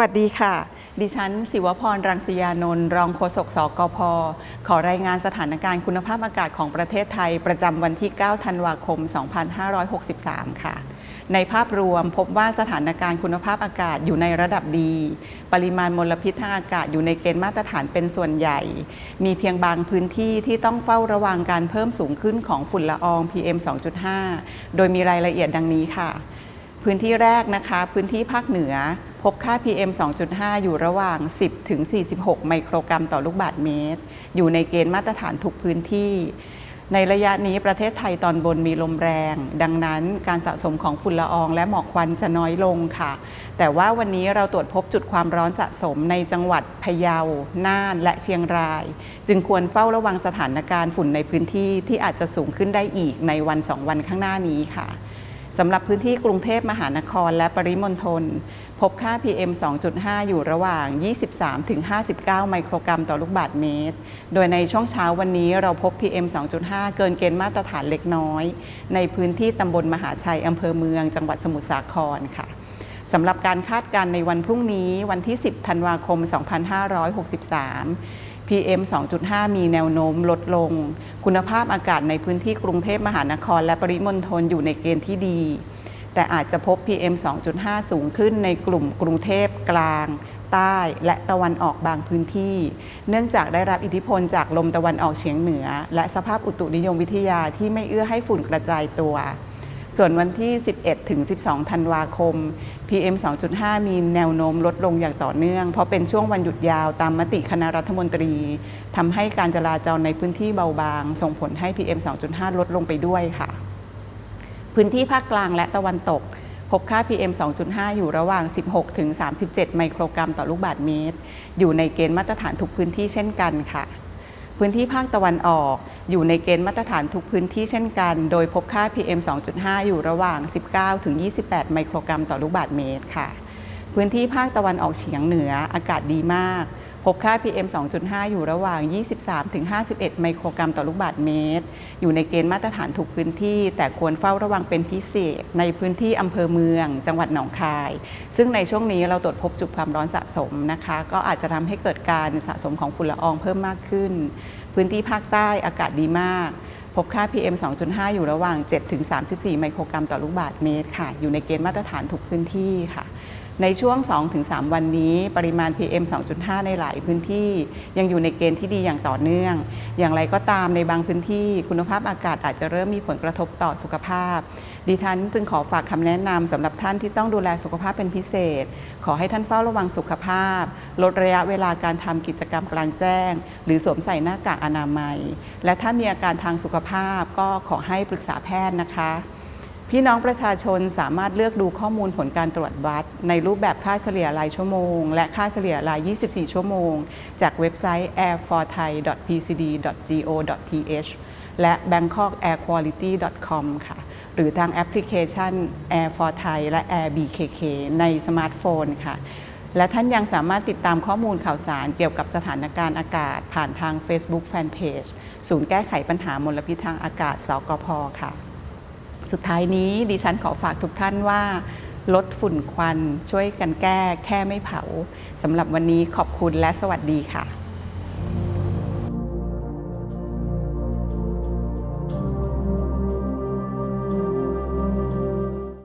วัสดีค่ะ ดิฉัน ศิวพร รังสียานนท์รองโฆษกสกพ ขอรายงานสถานการณ์คุณภาพอากาศของประเทศไทย ประจำวันที่ 9 ธันวาคม 2563 ค่ะ ในภาพรวมพบว่าสถานการณ์คุณภาพอากาศอยู่ในระดับดี ปริมาณมลพิษทางอากาศอยู่ในเกณฑ์มาตรฐานเป็นส่วนใหญ่ มีเพียงบางพื้นที่ที่ต้องเฝ้าระวังการเพิ่มสูงขึ้นของฝุ่นละออง PM 2.5 โดยมีรายละเอียดดังนี้ค่ะ พื้นที่แรกนะคะ พื้นที่ภาคเหนือ พบค่า PM 2.5 อยู่ระหว่าง 10 ถึง 46 ไมโครกรัมต่อลูกบาศก์เมตร อยู่ในเกณฑ์มาตรฐานทุกพื้นที่ ในระยะนี้ประเทศไทยตอนบนมีลมแรง ดังนั้นการสะสมของฝุ่นละอองและหมอกควันจะน้อยลงค่ะ แต่ว่าวันนี้เราตรวจพบจุดความร้อนสะสมในจังหวัดพะเยา น่าน และเชียงราย จึงควรเฝ้าระวังสถานการณ์ฝุ่นในพื้นที่ที่อาจจะสูงขึ้นได้อีกในวันสองวันข้างหน้านี้ค่ะ สำหรับพื้นที่กรุงเทพมหานครและปริมณฑลพบค่า PM 2.5 อยู่ระหว่าง 23-59 ไมโครกรัมต่อลูกบาศก์เมตร โดยในช่วงเช้าวันนี้เราพบ PM 2.5 เกินเกณฑ์มาตรฐานเล็กน้อย ในพื้นที่ตำบลมหาชัยอำเภอเมือง จังหวัดสมุทรสาครค่ะสำหรับการคาดการณ์ในวันพรุ่งนี้วันที่ 10 ธันวาคม 2563 PM 2.5 มีแนวโน้มลดลง คุณภาพอากาศในพื้นที่กรุงเทพมหานคร และปริมณฑลอยู่ในเกณฑ์ที่ดี แต่อาจจะพบ PM 2.5 สูงขึ้นในกลุ่มกรุงเทพกลาง ใต้และตะวันออกบางพื้นที่ เนื่องจากได้รับอิทธิพลจากลมตะวันออกเฉียงเหนือ และสภาพอุตุนิยมวิทยาที่ไม่เอื้อให้ฝุ่นกระจายตัว ส่วนวันที่ 11 ถึง 12 ธันวาคม PM 2.5 มีแนวโน้มลดลงอย่างต่อเนื่อง เพราะเป็นช่วงวันหยุดยาวตามมติคณะรัฐมนตรีทำให้การจราจรในพื้นที่เบาบาง ส่งผลให้ PM 2.5 ลดลงไปด้วยค่ะ พื้นที่ภาคกลางและตะวันตก พบค่า PM 2.5 อยู่ระหว่าง 16 ถึง 37 ไมโครกรัมต่อลูกบาศก์เมตร อยู่ในเกณฑ์มาตรฐานทุกพื้นที่เช่นกันค่ะ พื้นที่ภาคตะวันออก อยู่ในเกณฑ์มาตรฐานทุกพื้นที่เช่นกัน โดยพบค่า PM 2.5 อยู่ระหว่าง 19 ถึง 28 ไมโครกรัมต่อลูกบาศก์เมตรค่ะ พื้นที่ภาคตะวันออกเฉียงเหนืออากาศดีมาก พบค่า PM 2.5 อยู่ระหว่าง 23ถึง51 ไมโครกรัมต่อลูกบาศก์เมตร อยู่ในเกณฑ์มาตรฐานทุกพื้นที่ แต่ควรเฝ้าระวังเป็นพิเศษ ในพื้นที่อำเภอเมือง จังหวัดหนองคาย ซึ่งในช่วงนี้เราตรวจพบจุดความร้อนสะสมนะคะ ก็อาจจะทำให้เกิดการสะสมของฝุ่นละอองเพิ่มมากขึ้น พื้นที่ภาคใต้อากาศดีมากพบค่า PM 2.5 อยู่ระหว่าง 7-34 ไมโครกรัมต่อลูกบาศก์เมตรค่ะ อยู่ในเกณฑ์มาตรฐานทุกพื้นที่ค่ะ ในช่วง 2-3 วันนี้ปริมาณ PM 2.5 ในหลายพื้นที่ ยังอยู่ในเกณฑ์ที่ดีอย่างต่อเนื่อง อย่างไรก็ตามในบางพื้นที่คุณภาพอากาศอาจจะเริ่มมีผลกระทบต่อสุขภาพ ดิฉันจึงขอฝากคำแนะนำสำหรับท่านที่ต้องดูแลสุขภาพเป็นพิเศษ ขอให้ท่านเฝ้าระวังสุขภาพ ลดระยะเวลาการทำกิจกรรมกลางแจ้ง หรือสวมใส่หน้ากากอนามัย และถ้ามีอาการทางสุขภาพก็ขอให้ปรึกษาแพทย์นะคะ พี่น้องประชาชนสามารถเลือกดูข้อมูลผลการตรวจวัด ในรูปแบบค่าเฉลี่ยรายชั่วโมง และค่าเฉลี่ยราย 24 ชั่วโมง จากเว็บไซต์ airforthai.pcd.go.th และ bangkokairquality.com ค่ะ หรือทางแอปพลิเคชัน Air for Thai และ Air BKK ในสมาร์ทโฟนค่ะ และท่านยังสามารถติดตามข้อมูลข่าวสารเกี่ยวกับสถานการณ์อากาศ ผ่านทาง Facebook Fanpage ศูนย์แก้ไขปัญหามลพิษทางอากาศสกพค่ะ สุดท้ายนี้ดิฉันขอฝากทุกท่านว่า ลดฝุ่นควันช่วยกันแก้แค่ไม่เผาสำหรับวันนี้ขอบคุณและสวัสดีค่ะ